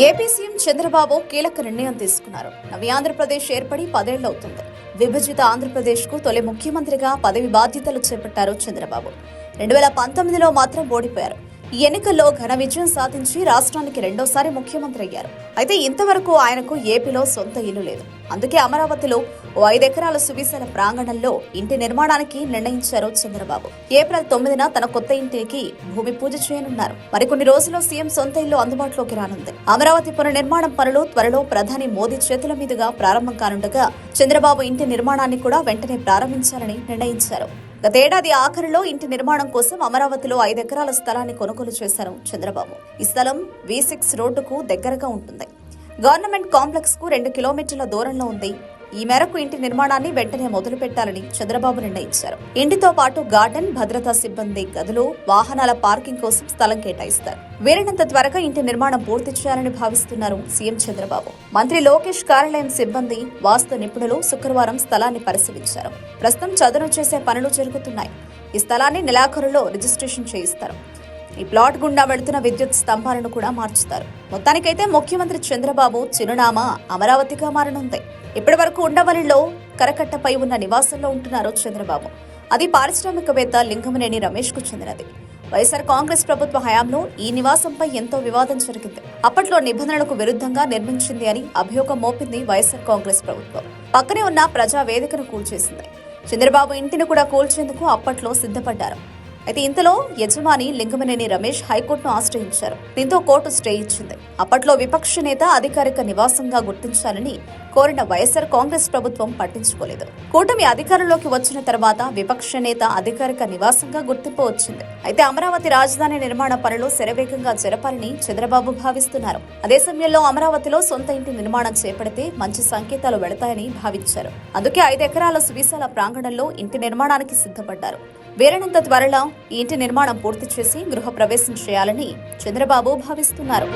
AP CM Chandrababu కీలక నిర్ణయం తీసుకున్నారు. నవి ఆంధ్రప్రదేశ్ ఏర్పడి పదేళ్ళవుతుంది విభజిత ఆంధ్రప్రదేశ్కు తొలి ముఖ్యమంత్రిగా పదవి బాధ్యతలు చేపట్టారు చంద్రబాబు. రెండు వేల పంతొమ్మిదిలో మాత్రం ఓడిపోయారు. ఎన్నికల్లో ఘన విజయం సాధించి రాష్ట్రానికి రెండోసారి ముఖ్యమంత్రి అయ్యారు. అయితే ఇంతవరకు ఆయనకు ఏపీలో సొంత ఇల్లు లేదు. అందుకే అమరావతిలో ఓ ఐదెకరాల సువిశాల ప్రాంగణంలో ఇంటి నిర్మాణానికి నిర్ణయించారు చంద్రబాబు. ఏప్రిల్ తొమ్మిదిన తన కొత్త ఇంటికి భూమి పూజ చేయనున్నారు. మరికొన్ని రోజుల్లో సీఎం సొంత ఇల్లు అందుబాటులోకి రానుంది. అమరావతి పునర్నిర్మాణం పనులు త్వరలో ప్రధాని మోదీ చేతుల మీదుగా ప్రారంభం కానుండగా చంద్రబాబు ఇంటి నిర్మాణాన్ని కూడా వెంటనే ప్రారంభించాలని నిర్ణయించారు. గతేడాది ఆఖరిలో ఇంటి నిర్మాణం కోసం అమరావతిలో ఐదు ఎకరాల స్థలాన్ని కొనుగోలు చేశారు చంద్రబాబు. ఈ స్థలం వి సిక్స్ రోడ్డుకు దగ్గరగా ఉంటుంది. గవర్నమెంట్ కాంప్లెక్స్కు రెండు కిలోమీటర్ల దూరంలో ఉంది. ఈ మేరకు ఇంటి నిర్మాణాన్ని వెంటనే మొదలు పెట్టాలని చంద్రబాబు నిర్ణయించారు. ఇంటితో పాటు గార్డెన్ భద్రతా సిబ్బంది గదులు వాహనాల పార్కింగ్ కోసం స్థలం కేటాయిస్తారు. వీరినంత త్వరగా ఇంటి నిర్మాణం పూర్తి చేయాలని భావిస్తున్నారు సీఎం చంద్రబాబు. మంత్రి లోకేష్ కార్యాలయం సిబ్బంది వాస్తు నిపుణులు శుక్రవారం స్థలాన్ని పరిశీలించారు. ప్రస్తుతం చదును చేసే పనులు జరుగుతున్నాయి. ఈ స్థలాన్ని నెలాఖరులో రిజిస్ట్రేషన్ చేయిస్తారు. ఈ ప్లాట్ గుండా వెళుతున్న విద్యుత్ స్తంభాలను కూడా మార్చుతారు. మొత్తానికైతే ముఖ్యమంత్రి చంద్రబాబు చిరునామా అమరావతిగా మారనుంది. ఇప్పటి వరకు ఉండవల్లిలో కరకట్టపై ఉన్న నివాసంలో ఉంటున్నారు చంద్రబాబు. అది పారిశ్రామికవేత్త లింగమనేని రమేష్కు చెందినది. వైఎస్ఆర్ కాంగ్రెస్ ప్రభుత్వ హయాంలో ఈ నివాసంపై ఎంతో వివాదం జరిగింది. అప్పట్లో నిబంధనలకు విరుద్ధంగా నిర్మించింది అని అభియోగం మోపింది వైఎస్ఆర్ కాంగ్రెస్ ప్రభుత్వం. పక్కనే ఉన్న ప్రజా వేదికను కూల్చేసింది. చంద్రబాబు ఇంటిని కూడా కూల్చేందుకు అప్పట్లో సిద్ధపడ్డారు. అయితే ఇంతలో యజమాని లింగమనేని రమేష్ హైకోర్టును ఆశ్రయించారు. దీంతో కోర్టు స్టే ఇచ్చింది. అప్పట్లో విపక్ష నేత అధికారిక నివాసంగా గుర్తించాలని కోరిన వైఎస్ఆర్ కాంగ్రెస్ ప్రభుత్వం పట్టించుకోలేదు. కూటమి అధికారంలోకి వచ్చిన తర్వాత విపక్ష నేత అధికారిక నివాసంగా గుర్తింపు వచ్చింది. అయితే అమరావతి రాజధాని నిర్మాణ పనులు శరవేగంగా జరపాలని చంద్రబాబు భావిస్తున్నారు. అదే సమయంలో అమరావతిలో సొంత ఇంటి నిర్మాణం చేపడితే మంచి సంకేతాలు వెళతాయని భావించారు. అందుకే ఐదు ఎకరాల సువిశాల ప్రాంగణంలో ఇంటి నిర్మాణానికి సిద్ధపడ్డారు. వీరనంత త్వరలో ఈ ఇంటి నిర్మాణం పూర్తి చేసి గృహ ప్రవేశం చేయాలని చంద్రబాబు భావిస్తున్నారు.